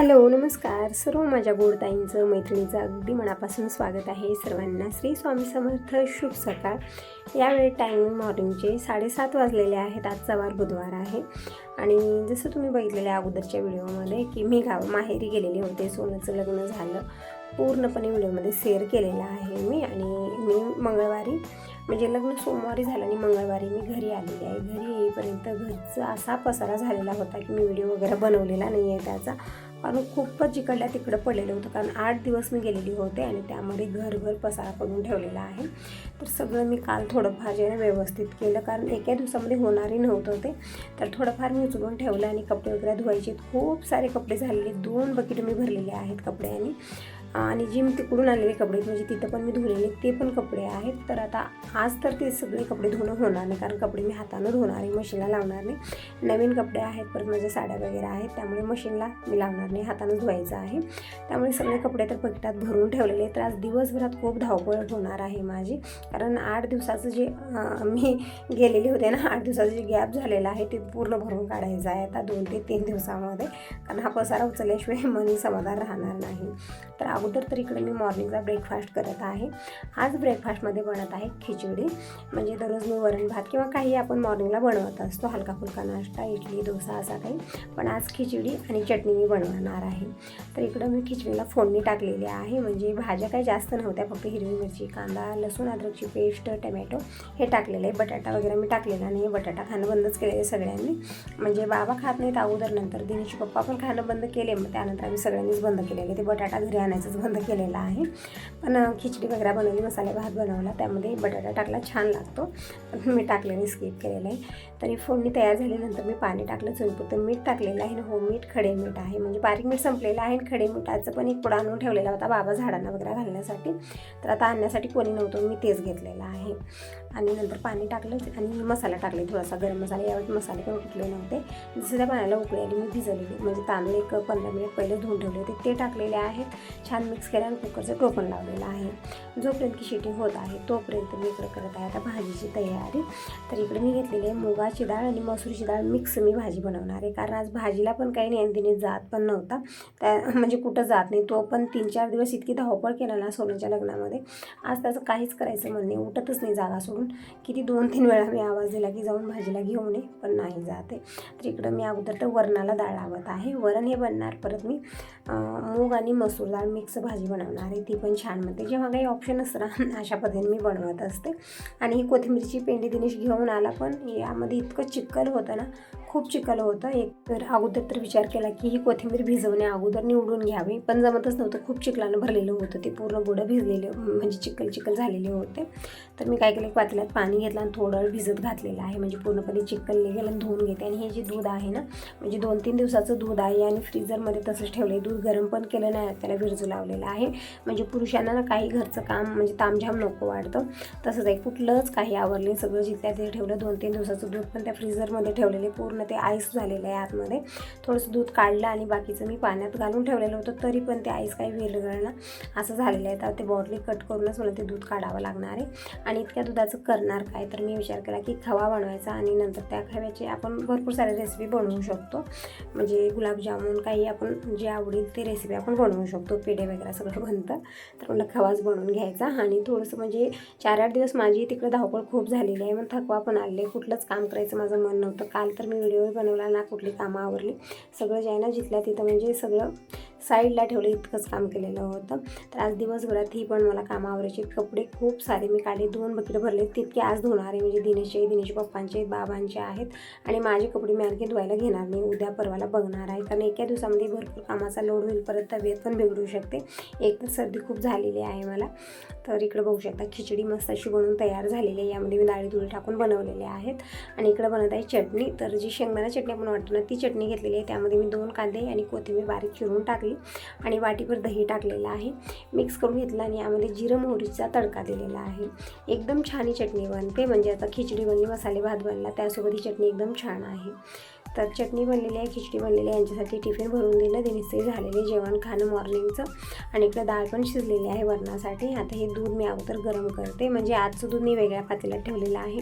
Hello नमस्कार. सर्व माझ्या गोडताईंचं मैत्रिणीचं अगदी मनापासून स्वागत आहे. सर्वांना श्री स्वामी समर्थ शुभ सकाळ. यावेळी टायमिंग मॉर्निंगचे साडेसात वाजलेले आहेत. आजचा वार बुधवार आहे. आणि जसं तुम्ही बघितलेल्या अगोदरच्या व्हिडिओमध्ये की मी गाव माहेरी गेलेले होते. सोनंचं लग्न झालं. पूर्णपणे व्हिडिओमध्ये शेअर केलेला आहे मी. आणि मी मंगळवारी म्हणजे लग्न सोमवारी झालं आणि मंगळवारी मी घरी आलेली आहे. घरी येईपर्यंत घरचा असा पसारा झालेला होता की मी व्हिडिओ वगैरे बनवलेला नाही आहे त्याचा. कारण खूपच जिकडल्या तिकडं पडलेलं होतं कारण आठ दिवस मी गेलेली होते आणि त्यामध्ये घरभर पसारा करून ठेवलेला आहे. तर सगळं मी काल थोडंफार जे व्यवस्थित केलं कारण एका दिवसामध्ये होणारही नव्हतं ते. तर थोडंफार मी उचलून ठेवलं आणि कपडे वगैरे धुवायचे. खूप सारे कपडे झालेले दोन बकेट मी भरलेले आहेत कपड्यांनी. आणि जी मी तिकडून आलेले कपडे म्हणजे तिथं पण मी धुलेले ते पण कपडे आहेत. तर आता आज तर ते सगळे कपडे धुणं होणार नाही कारण कपडे मी हातानं धुणार आहे मशीनला लावणार नाही. नवीन कपडे आहेत परत माझ्या साड्या वगैरे आहेत त्यामुळे मशीनला मी लावणार नाही हातानं धुवायचं आहे. त्यामुळे सगळे कपडे तर पकिटात भरून ठेवलेले तर आज दिवसभरात खूप धावपळ होणार आहे माझी कारण आठ दिवसाचं जे मी गेलेले होते ना आठ दिवसाचं जे गॅप झालेलं आहे ते पूर्ण भरून काढायचं आहे आता दोन ते तीन दिवसामध्ये कारण हा पसारा उचलल्याशिवाय मनी समाधान राहणार नाही. तर अगोदर तर इकडे मी मॉर्निंगचा ब्रेकफास्ट करत आहे. आज ब्रेकफास्टमध्ये बनत आहे खिचडी. म्हणजे दररोज मी वरण भात किंवा काही आपण मॉर्निंगला बनवत असतो. हलका फुलका नाश्ता इडली डोसा असा काही. पण आज खिचडी आणि चटणी मी बनवणार आहे. तर इकडं मी खिचडीला फोडणी टाकलेली आहे. म्हणजे भाज्या काही जास्त नव्हत्या. फक्त हिरवी मिरची कांदा लसूण अद्रकची पेस्ट टमॅटो हे टाकलेलं आहे. बटाटा वगैरे मी टाकलेला नाही. बटाटा खाणं बंदच केलेलं आहे सगळ्यांनी. म्हणजे बाबा खात नाहीत अगोदर नंतर दिनेश पप्पा पण खाणं बंद केले. मग त्यानंतर आम्ही सगळ्यांनीच बंद केलेले ते बटाटा घरी आणायचं गॅसच बंद केलेलं आहे. पण खिचडी वगैरे बनवली मसाले भात बनवला त्यामध्ये बटाटा टाकला छान लागतो. पण मी टाकल्याने स्किप केलेलं आहे. तरी फोडणी तयार झाल्यानंतर मी पाणी टाकलं चवीपुरतं मीठ टाकलेलं आहे. आणि हो मीठ खडे मीठ आहे. म्हणजे बारीक मीठ संपलेलं आहे आणि खडे मिठाचं पण एक पुडा आणून ठेवलेला होता बाबा झाडांना वगैरे घालण्यासाठी. तर आता आणण्यासाठी कोणी नव्हतं मी तेच घेतलेलं आहे. आणि नंतर पाणी टाकलं आणि मसाला टाकले थोडासा. गरम मसाला यावेळी मसाले पण कुठले नव्हते. जसं त्या पाण्याला उकळी आली मी भिजवलेली. म्हणजे तांदूळ एक पंधरा मिनिट पहिले धुवून ठेवले होते. ते टाकलेले आहेत. छान मिक्स केले आणि कुकरचं टोपण लावलेलं आहे. जोपर्यंत की शिटी होत आहे तोपर्यंत मी इकडं करत आहे. आता भाजीची तयारी. तर इकडे मी घेतलेली आहे मुगाची डाळ आणि मसूरची डाळ मिक्स मी भाजी बनवणार आहे. कारण आज भाजीला पण काही नियंत्रित जात पण नव्हता. त्या म्हणजे कुठं जात नाही. तो पण तीन चार दिवस इतकी धावपळ केला ना सोन्याच्या लग्नामध्ये. आज त्याचं काहीच करायचं म्हणणे उठतच नाही जागा सोडून. किती दोन तीन वेळा मी आवाज दिला की जाऊन भाजीला घेऊन ये पण नाही जाते तर इकडं मी अगोदर तर वरणाला डाळ लावत आहे. वरण हे बनणार परत मी मूग आणि मसूर डाळ मिक्स भाजी बनवणार आहे ती पण छान म्हणते जेव्हा काही ऑप्शन असतं ना अशा पद्धतीने मी बनवत असते. आणि ही कोथिंबीरची पेंडी दिनेश घेऊन आला पण यामध्ये इतकं चिखल होतं ना खूप चिखल होतं. एक तर अगोदर तर विचार केला की ही कोथिंबीर भिजवण्या अगोदर निवडून घ्यावी पण जमतच नव्हतं. खूप चिखलानं भरलेलं होतं ते पूर्ण बुडं भिजलेले म्हणजे चिखल चिखल झालेले होते. तर मी काय केलं एक पातेल्यात पाणी घेतलं आणि थोडं वेळ भिजत घातलेलं आहे. म्हणजे पूर्णपणे चिखल निघेल आणि धुवून घेते. आणि हे जे दूध आहे ना म्हणजे दोन तीन दिवसाचं दूध आहे आणि फ्रीजरमध्ये तसंच ठेवलं आहे दूध गरम पण केलं नाही त्याला विरजू लावलेलं आहे. म्हणजे पुरुषांना ना काही घरचं काम म्हणजे तामझाम नको वाटतं तसंच आहे कुठलंच काही आवरले सगळं जिथल्या ते ठेवलं दोन तीन दिवसाचं दूध पण त्या फ्रीझरमध्ये ठेवलेले पूर्ण ते आईस झालेलं आहे आतमध्ये. थोडंसं दूध काढलं आणि बाकीचं मी पाण्यात घालून ठेवलेलं होतं तरी पण ते आईस काही विरघळणं असं झालेलं आहे. तर ते बॉटली कट करूनच मला ते दूध काढावं लागणार आहे. आणि इतक्या दुधाचं करणार काय? तर मी विचार केला की खवा बनवायचा आणि नंतर त्या खव्याची आपण भरपूर सारे रेसिपी बनवू शकतो. म्हणजे गुलाबजामुन काही आपण जे आवडीत ती रेसिपी आपण बनवू शकतो पेढे वगैरे सगळं बनतं. तर मला खवाच बनवून घ्यायचा आणि थोडंसं म्हणजे चार आठ दिवस माझी तिकडे धावपळ खूप झालेली आहे मग थकवा पण आले कुठलंच काम करायचं माझं मन नव्हतं. काल तर मी व्हिडिओ बनवला ना कुठली कामं आवरली. सगळं जे आहे ना जिथल्या तिथं म्हणजे सगळं साईडला ठेवलं इतकंच काम केलेलं होतं. तर आज दिवसभरात ही पण मला कामावरचे कपडे खूप सारे मी काढले दोन बकेट भरले. तितके आज धुणार आहे म्हणजे दिनेशचे दिनेश पप्पांचे बाबांचे आहेत. आणि माझे कपडे मी आणखी धुवायला घेणार नाही. उद्या परवाला बघणार आहे. कारण एका दिवसामध्ये भरपूर कामाचा लोड होईल. परत तब्येत पण बिघडू शकते. एक तर सर्दी खूप झालेली आहे मला. तर इकडं बघू शकता खिचडी मस्त अशी बनवून तयार झालेली आहे. यामध्ये मी डाळी धुळी टाकून बनवलेले आहेत. आणि इकडं बनत आहे चटणी. तर जी शेंगदाणा चटणी आपण वाटतो ना ती चटणी घेतलेली आहे. त्यामध्ये मी दोन कांदे आणि कोथिंबीर बारीक चिरून टाकली. आणि वाटीभर दही टाकलेलं आहे. मिक्स करून घेतलं आणि यामध्ये जिरं मोहरीचा तडका दिलेला आहे. एकदम छान ही चटणी बनते. म्हणजे आता खिचडी बनली मसाले भात बनला त्यासोबत ही चटणी एकदम छान आहे. तर चटणी बनलेली आहे खिचडी बनलेली आहे यांच्यासाठी टिफिन भरून दिलं. दिनसे झालेले जेवण खाणं मॉर्निंगचं आणि इकडं डाळ पण शिजलेली आहे वरणासाठी. आता हे दूध मी अगोदर गरम करते. म्हणजे आजचं दूध मी वेगळ्या पातेल्यात ठेवलेलं आहे.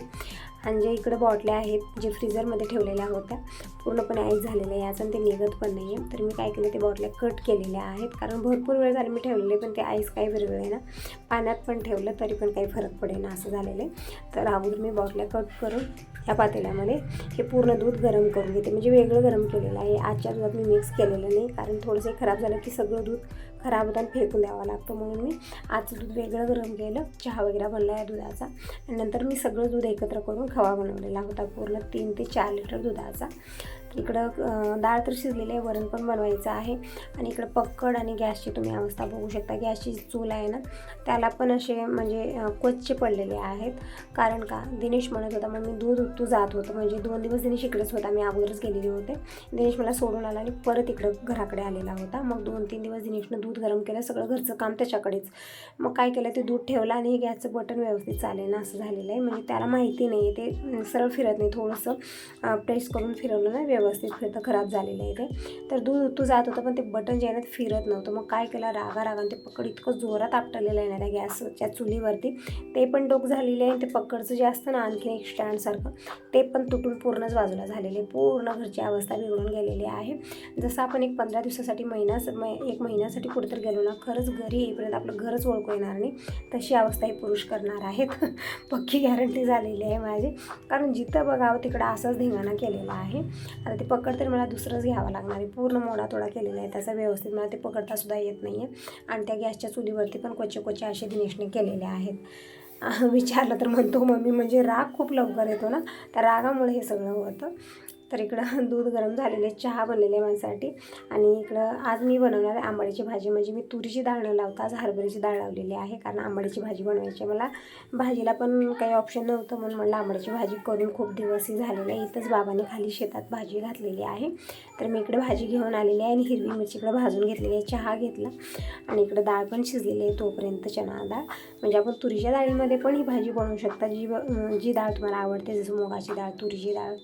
आणि जे इकडं बॉटल्या आहेत जे फ्रीजरमध्ये ठेवलेल्या होत्या पूर्णपणे आईस झालेल्या आहे याचं ते निघत पण नाही आहे तर मी काय केलं ते बॉटल्या कट केलेल्या आहेत. कारण भरपूर वेळ झाले मी ठेवलेले पण ते आईस काही विरघळे ना पाण्यात पण ठेवलं तरी पण काही फरक पडेना असं झालेलं आहे. तर अगोदर मी बॉटल्या कट करून ह्या पातेल्यामध्ये हे पूर्ण दूध गरम करून घेते. म्हणजे वेगळं गरम केलेलं आहे. आजच्या दुधात मी मिक्स केलेलं नाही. कारण थोडंसं खराब झालं की सगळं दूध खराब होतं आणि फेकून द्यावं लागतं. म्हणून मी आजचं दूध वेगळं गरम केलं. चहा वगैरे बनला आहे दुधाचा. आणि नंतर मी सगळं दूध एकत्र करून खवा बनवलेला होता. पूर्ण तीन ते चार लिटर दुधाचा. इकडं डाळ तर शिजलेली आहे वरण पण बनवायचं आहे. आणि इकडं पक्कड आणि गॅसची तुम्ही अवस्था बघू शकता. गॅसची चूल आहे ना त्याला पण असे म्हणजे कोच्चे पडलेले आहेत. कारण का दिनेश म्हणत होता मग मी दूध उतू जात होतं. म्हणजे दोन दिवस दिनेश इकडेच होता मी अगोदरच गेलेले होते. दिनेश मला सोडून आला आणि परत इकडं घराकडे आलेला होता. मग दोन तीन दिवस दिनेशनं दूध गरम केलं सगळं घरचं काम त्याच्याकडेच. मग काय केलं ते दूध ठेवलं आणि हे गॅसचं बटन व्यवस्थित चालेल ना असं झालेलं आहे. म्हणजे त्याला माहिती नाही ते सरळ फिरत नाही. थोडंसं प्रेस करून फिरवलं ना व्यवस्थित फिरतं खराब झालेलं आहे ते. तर दूध उतू जात होतं पण ते बटन जे आहे ना ते फिरत नव्हतं. मग काय केलं? रागा रागाने ते पकड इतकं जोरात आपटलेलं आहे ना त्या गॅसच्या चुलीवरती. ते पण डोक झालेले आहे ते पकडचं जे असतं ना आणखीन एक स्टँडसारखं ते पण तुटून पूर्णच बाजूला झालेले पूर्ण घरची अवस्था बिघडून गेलेली आहे. जसं आपण एक पंधरा दिवसासाठी महिना एक महिन्यासाठी कुठेतरी गेलो ना खरंच घरी येईपर्यंत आपलं घरच ओळखू येणार नाही. तशी अवस्था हे पुरुष करणार आहेत. पक्की गॅरंटी झालेली आहे माझी. कारण जिथं बघावं तिकडं असंच धिंगाणा केलेला आहे. आता ते पकड तर मला दुसरंच घ्यावं लागणार आहे. पूर्ण मोडा थोडा केलेला आहे त्याचा व्यवस्थित. मला ते पकडतासुद्धा येत नाही आहे आणि त्या गॅसच्या चुलीवरती पण कोचे कोचे असे दिनेशने केलेले आहेत. विचारलं तर म्हणतो मम्मी म्हणजे राग खूप लवकर येतो ना? त्या रागामुळे हे सगळं होतं. तर इकडं दूध गरम झालेले चहा बनलेले माझ्यासाठी. आणि इकडं आज मी बनवणार आहे आंबाडीची भाजी. म्हणजे मी तुरीची डाळ न लावता आज हरभऱ्याची डाळ लावलेली आहे कारण आंबाडीची भाजी बनवायची मला भाजीला पण काही ऑप्शन नव्हतं म्हणून म्हणलं आंबाडीची भाजी करून खूप दिवसही झालेलं आहे इथंच बाबाने खाली शेतात भाजी घातलेली आहे. तर मी इकडे भाजी घेऊन आलेली आहे आणि हिरवी मिरची इकडं भाजून घेतलेली आहे. चहा घेतला आणि इकडं डाळ पण शिजलेली आहे तोपर्यंत चणा डाळ. म्हणजे आपण तुरीच्या डाळीमध्ये पण ही भाजी बनवू शकता. जी जी डाळ तुम्हाला आवडते जसं मुगाची डाळ तुरीची डाळ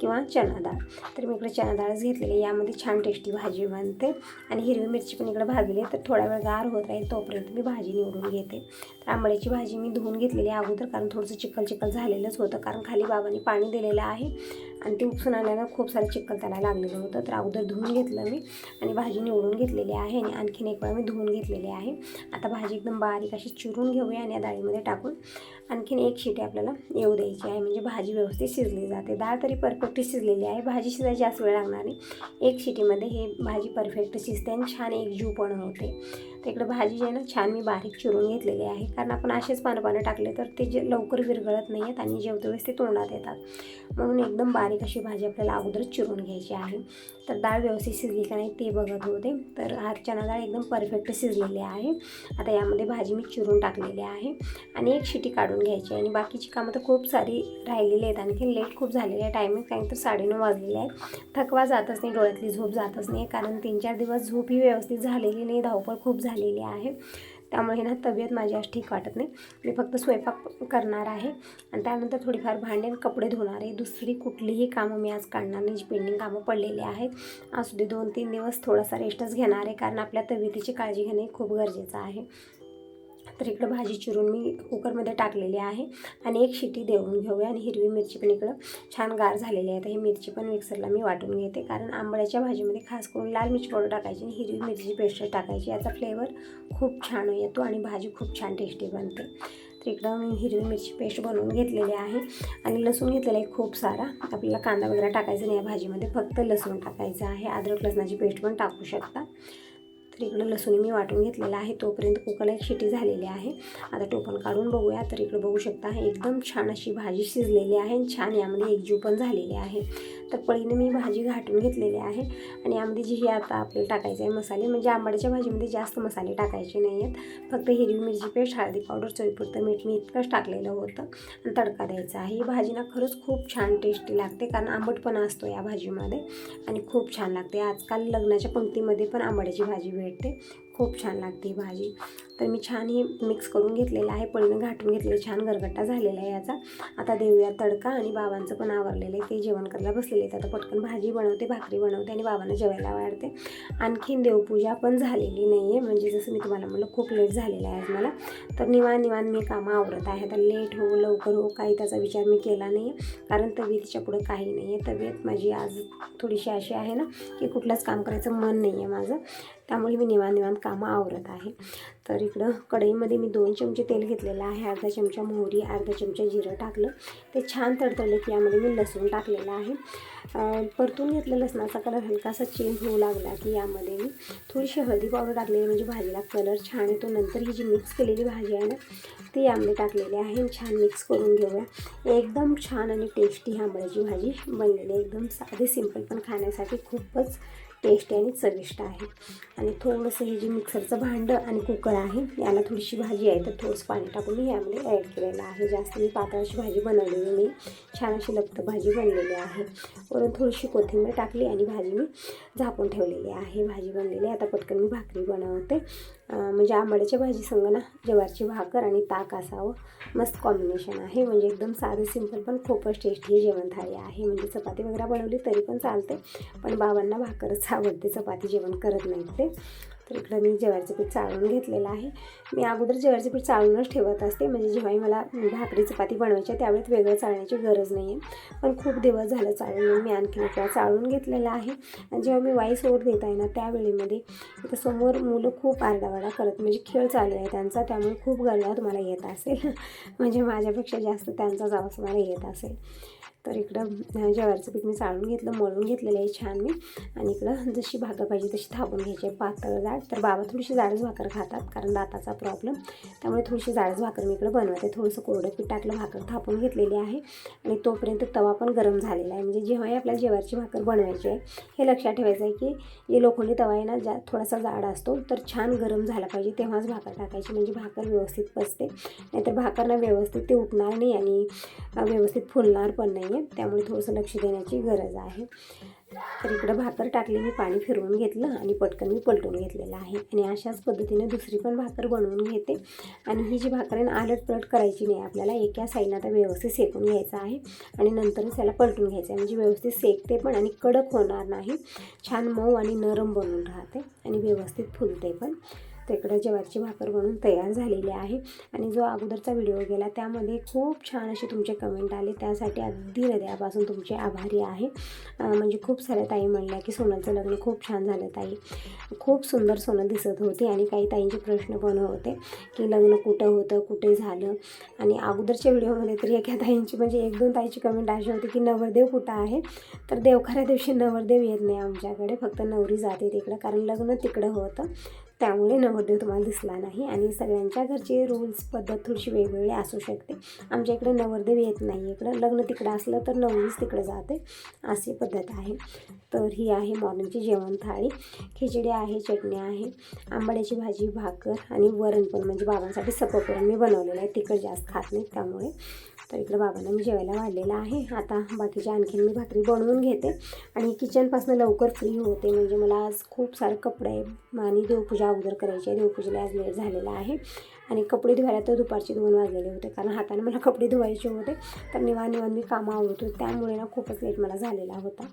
किंवा चणा. डाळ तर मी इकडे चणा डाळच घेतलेली यामध्ये छान टेस्टी भाजी बनते. आणि हिरवी मिरची पण इकडे आहे. तर थोडा वेळ गार होत राहील तोपर्यंत मी भाजी निवडून घेते. तर आंबळ्याची भाजी मी धुवून घेतलेली अगोदर कारण थोडंसं चिखल चिखल झालेलंच होतं. कारण खाली बाबांनी पाणी दिलेलं आहे. आणि ते उपसून आल्यानं खूप सारं चिखल त्याला लागलेलं होतं. तर अगोदर धुवून घेतलं मी आणि भाजी निवडून घेतलेली आहे आणि आणखीन एक वेळा मी धुवून घेतलेली आहे. आता भाजी एकदम बारीक अशी चिरून घेऊया आणि या डाळीमध्ये टाकून आणखीन एक शिटी आपल्याला येऊ द्यायची आहे. म्हणजे भाजी व्यवस्थित शिजली जाते. डाळ तरी परफेक्ट शिजलेली आहे. भाजी शिजायची जास्त वेळ लागणार नाही. एक शिटीमध्ये हे भाजी परफेक्ट शिजते आणि छान एक जीव पण होते. तर इकडे भाजी जी आहे ना छान मी बारीक चिरून घेतलेली आहे. कारण आपण असेच पानं पानं टाकले तर ते जे लवकर विरघळत नाही आहेत आणि जेवते वेळेस ते तोंडात येतात. म्हणून एकदम बारीक अशी भाजी आपल्याला अगोदरच चिरून घ्यायची आहे. तर डाळ व्यवस्थित शिजली का नाही ते बघत होते. तर हा चणा डाळ एकदम परफेक्ट शिजलेली आहे. आता यामध्ये भाजी मी चिरून टाकलेली आहे आणि एक शिटी काढून घ्यायची आणि बाकीची कामं तर खूप सारी राहिलेली आहेत आणखी लेट खूप झालेली आहे. टायमिंग काही तर साडेनऊ वाजलेले आहेत. थकवा जातच नाही डोळ्यातली झोप जातच नाही. कारण तीन चार दिवस झोप ही व्यवस्थित झालेली नाही. धावपळ खूप झाली झालेली आहे. त्यामुळे ना तब्येत माझी आज ठीक वाटत नाही. मी फक्त स्वयंपाक करणार आहे आणि त्यानंतर थोडीफार भांडे कपडे धुणार आहे. दुसरी कुठलीही कामं मी आज काढणार नाही. जी पेंडिंग कामं पडलेली आहेत असू दे दोन तीन दिवस थोडासा रेस्टच घेणार आहे. कारण आपल्या तब्येतीची काळजी घेणे खूप गरजेचं आहे. तर इकडं भाजी चिरून मी कुकरमध्ये टाकलेली आहे आणि एक शिटी देऊन घेऊया आणि हिरवी मिरची पण इकडं छान गार झालेली आहे. तर ही मिरची पण मिक्सरला मी वाटून घेते. कारण आंबळ्याच्या भाजीमध्ये खास करून लाल मिरची पावडर टाकायची आणि हिरवी मिरची पेस्ट टाकायची. याचा फ्लेवर खूप छान येतो आणि भाजी खूप छान टेस्टी बनते. तर इकडं मी हिरवी मिरची पेस्ट बनवून घेतलेली आहे आणि लसूण घेतलेला आहे खूप सारा. आपल्याला कांदा वगैरे टाकायचा नाही या भाजीमध्ये. फक्त लसूण टाकायचं आहे. अद्रक लसणाची पेस्ट पण टाकू शकता. तर इकडं लसूण मी वाटून घेतलेला आहे. तोपर्यंत कुकरला एक शिटी झालेली आहे. आता टोपण काढून बघूया. तर इकडं बघू शकता एकदम छान अशी भाजी शिजलेली आहे आणि छान यामध्ये एकजीव पण झालेली आहे. तर पळीने मी भाजी घाटून घेतलेली आहे आणि यामध्ये जी आता आपल्याला टाकायचं आहे मसाले म्हणजे आंबाड्याच्या भाजीमध्ये जास्त मसाले टाकायचे नाही आहेत फक्त हिरवी मिरची पेस्ट हळदी पावडर चवीपुरतं मीठ मी इतकंच टाकलेलं होतं आणि तडका द्यायचा आहे. ही भाजी ना खरंच खूप छान टेस्टी लागते कारण आंबटपणा असतो या भाजीमध्ये आणि खूप छान लागते. आजकाल लग्नाच्या पंक्तीमध्ये पण आंबाड्याची भाजी விட்டு खूप छान लागते ही भाजी. तर मी छान ही मिक्स करून घेतलेलं आहे. पळीनं घाटून घेतलेलं छान गरगट्टा झालेला आहे याचा. आता देऊया तडका आणि बाबांचं पण आवरलेलं आहे. ते जेवण करायला बसलेले आहेत. आता पटकन भाजी बनवते भाकरी बनवते आणि बाबांना जेवायला वाढते आणखीन देवपूजा पण झालेली नाही आहे म्हणजे जसं मी तुम्हाला म्हणलं खूप लेट झालेलं आहे आज मला. तर निवान निवान मी कामं आवरत आहे. तर लेट हो लवकर हो काही त्याचा विचार मी केला नाही आहे कारण तब्येतीच्या पुढं काही नाही आहे तब्येत माझी आज थोडीशी अशी आहे ना की कुठलंच काम करायचं मन नाही आहे माझं. त्यामुळे मी निवान निवान कामं आवरत आहे. तर इकडं कढईमध्ये मी दोन चमचे तेल घेतलेलं आहे. अर्धा चमचा मोहरी अर्धा चमचा जिरं टाकलं. ते छान तडतडले की यामध्ये मी लसूण टाकलेलं आहे. परतून घेतलं लसणाचा कलर हलकासा चेंज होऊ लागला की यामध्ये मी थोडीशी हळदी पावडर टाकलेली म्हणजे भाजीला कलर छान येतो. नंतर ही जी मिक्स केलेली भाजी आहे ना ती यामध्ये टाकलेली आहे. छान मिक्स करून घेऊया. एकदम छान आणि टेस्टी आंबळ्याची भाजी बनलेली आहे. एकदम साधी सिंपल पण खाण्यासाठी खूपच टेस्ट आणि चविष्ट आहे. आणि थोडंसं हे जे मिक्सरचं भांडं आणि कुकर आहे याला थोडीशी भाजी आहे तर थोडंसं पाणी टाकून मी यामध्ये ॲड केलेलं आहे. जास्त मी पातळाची भाजी बनवलेली मी छान अशी लपत भाजी बनलेली आहे. वरून थोडीशी कोथिंबीर टाकली आणि भाजी मी झाकून ठेवलेली आहे. भाजी बनलेली आता पटकन मी भाकरी बनवते. म्हणजे आंबाड्याच्या भाजीसंग ना जवारची भाकर आणि ताक असावं. मस्त कॉम्बिनेशन आहे. म्हणजे एकदम साधं सिंपल पण खूपच टेस्टी जेवण थाळी आहे. म्हणजे चपाती वगैरे बनवली तरी पण चालते. पण बाबांना भाकरच आवडते. चपाती जेवण करत नाहीत ते. तर इकडं मी ज्वारीचं पीठ चाळून घेतलेलं आहे. मी अगोदर ज्वारीचं पीठ चाळूनच ठेवत असते. म्हणजे जेव्हाही मला भाकरी चपाती बनवायची त्यावेळेस वेगळं चाळण्याची गरज नाही आहे पण खूप दिवस झालं चाळून मी आणखी एक चाळून घेतलेलं आहे. आणि जेव्हा मी वाईस ओढ देत आहे ना त्यावेळेमध्ये इथं समोर मुलं खूप आरडावाडा करत म्हणजे खेळ चालू आहे त्यांचा त्यामुळे खूप गरजा तुम्हाला येत असेल. म्हणजे माझ्यापेक्षा जास्त त्यांचाच आवाज मला येत असेल. तर इकडं ज्वारीचं पीठ मी चाळून घेतलं मळून घेतलेलं आहे छान मी. आणि इकडं जशी भाकर पाहिजे तशी थापून घ्यायची आहे पातळ जाड. तर बाबा थोडीशी जाडच भाकर खातात कारण दाताचा प्रॉब्लेम त्यामुळे थोडीशी जाडच भाकर मी इकडं बनवते. थोडंसं कोरडं पीठ टाकलं भाकर थापून घेतलेली आहे. आणि तोपर्यंत तवा पण गरम झालेला आहे. म्हणजे जेव्हाही आपल्याला जेवारची भाकर बनवायची आहे हे लक्षात ठेवायचं आहे की हे लोखंडी तवा आहे ना जा थोडासा जाड असतो तर छान गरम झाला पाहिजे तेव्हाच भाकर टाकायची. म्हणजे भाकर व्यवस्थित बसते नाहीतर भाकरना व्यवस्थित ते उठणार नाही आणि व्यवस्थित फुलणार पण नाही. आहे. त्यामुळे थोडंसं लक्ष देण्याची गरज आहे. तर इकडं भाकर टाकली मी पाणी फिरवून घेतलं आणि पटकन मी पलटून घेतलेलं आहे. आणि अशाच पद्धतीने दुसरी पण भाकर बनवून घेते. आणि ही जी भाकर आहे ना आलट पलट करायची नाही. आपल्याला एका साईडनं आता व्यवस्थित सेकून घ्यायचं आहे. आणि नंतरच त्याला पलटून घ्यायचं आहे. म्हणजे व्यवस्थित सेकते पण आणि कडक होणार नाही. छान मऊ आणि नरम बनून राहते आणि व्यवस्थित फुलते पण. तर इकडं ज्वारीची भाकर बनून तयार झालेली आहे. आणि जो अगोदरचा व्हिडिओ गेला त्यामध्ये खूप छान असे तुमचे कमेंट आले. त्यासाठी अगदी हृदयापासून तुमचे आभारी आहे. म्हणजे खूप साऱ्या ताई म्हणल्या की सोनाचं लग्न खूप छान झालं ताई. खूप सुंदर सोनं दिसत होती. आणि काही ताईंचे प्रश्न पण होते की लग्न कुठं होतं? कुठे झालं? आणि अगोदरच्या व्हिडिओमध्ये तरी एका ताईंची म्हणजे एक दोन ताईची कमेंट अशी होती की नवरदेव कुठं आहे? तर देवखऱ्या दिवशी नवरदेव येत नाही आमच्याकडे. फक्त नवरी जाते तिकडं कारण लग्न तिकडं होतं. त्यामुळे नवरदेव तुम्हाला दिसला नाही आणि सगळ्यांच्या घरचे रूल्स पद्धत थोडीशी वेगवेगळी असू शकते. आमच्या इकडे नवरदेव येत नाही. इकडं लग्न तिकडं असलं तर नवरीच तिकडं जाते. अशी पद्धत आहे. तर ही आहे मॉर्निंगची जेवण थाळी. खिचडी आहे चटणी आहे आंबाड्याची भाजी भाकर आणि वरण पण. म्हणजे बाबांसाठी सपकरण मी बनवलेलं आहे. तिखट जास्त खात नाही त्यामुळे. तर इकडं बाबांना मी जेवायला वाढलेलं आहे. आता बाकीच्या आणखीन मी भाकरी बनवून घेते. आणि किचनपासून लवकर फ्री होते. म्हणजे मला आज खूप सारे कपडे आणि देवपूजा अगोदर करायची आहे. देवपूजेला आज लेट झालेला आहे. आणि कपडे धुवायला तर दुपारचे दोन वाजलेले होते. कारण हाताने मला कपडे धुवायचे होते. तर निवान निवान मी कामं आवडत होते. त्यामुळे ना खूपच लेट मला झालेला होता.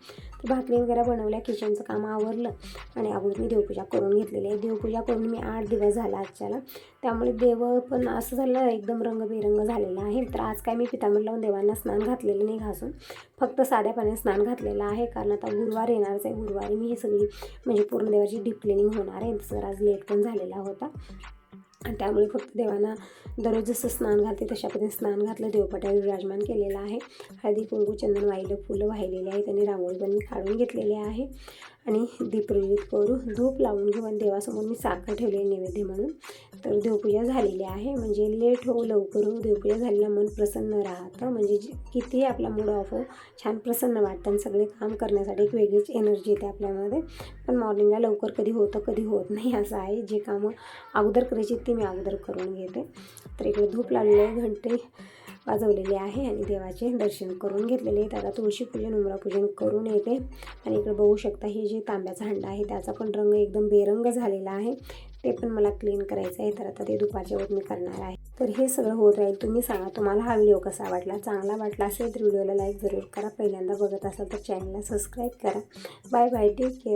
तर भाकरी वगैरे बनवल्या. किचनचं काम आवरलं. आणि अगोदर मी देवपूजा करून घेतलेली आहे. देवपूजा करून मी आठ दिवस झाला आजच्याला. त्यामुळे देव पण असं झालं एकदम रंगबेरंग झालेला आहे. तर आज काय मी पितांबर लावून देवांना स्नान घातलेलं नाही घासून. फक्त साध्या स्नान घातलेलं आहे. कारण आता गुरुवार येणारच आहे. गुरुवारी मी हे सगळी म्हणजे पूर्ण देवाची डीप क्लिनिंग होणार आहे. तर आज लेट पण झालेला होता. आणि त्यामुळे फक्त देवांना दररोज जसं स्नान घालते तशा पद्धतीने स्नान घातलं. देवपटावर विराजमान केलेलं आहे. हळदी कुंकू चंदन वाहिलं फुलं वाहिलेली आहे त्यांनी रांगोळी पण मी काढून घेतलेली आहे. आणि दीप प्रज्वलित करू. धूप लावून घेऊन देवासमोर मी साखर ठेवले नैवेद्य म्हणून. तर देवपूजा झालेली आहे. म्हणजे लेट हो लवकर हो देवपूजा झालेलं मन प्रसन्न राहतं. म्हणजे कितीही आपला मूड ऑफ हो छान प्रसन्न वाटतं आणि सगळे काम करण्यासाठी एक वेगळीच एनर्जी येते आपल्यामध्ये. पण मॉर्निंगला लवकर कधी होतं कधी होत नाही असं आहे. जे कामं अगोदर करायची ती मी अगोदर करून घेते. तर इकडे धूप लावलेले घंटे वाजवलेले आहे आणि देवाचे दर्शन करून घेतलेले आहेत. आता तुळशीपूजन उमरापूजन करून येते. आणि इकडे बघू शकता हे जे तांब्याचा हंडा आहे त्याचा पण रंग एकदम बेरंग झालेला आहे. ते पण मला क्लीन करायचं आहे. तर आता ते दुपारच्या वेळेत मी करणार आहे. तर हे सगळं होत राहील. तुम्ही सांगा तुम्हाला हा व्हिडिओ कसा वाटला? चांगला वाटला असेल तर व्हिडिओला लाईक जरूर करा. पहिल्यांदा बघत असाल तर चॅनलला सबस्क्राईब करा. Bye bye take care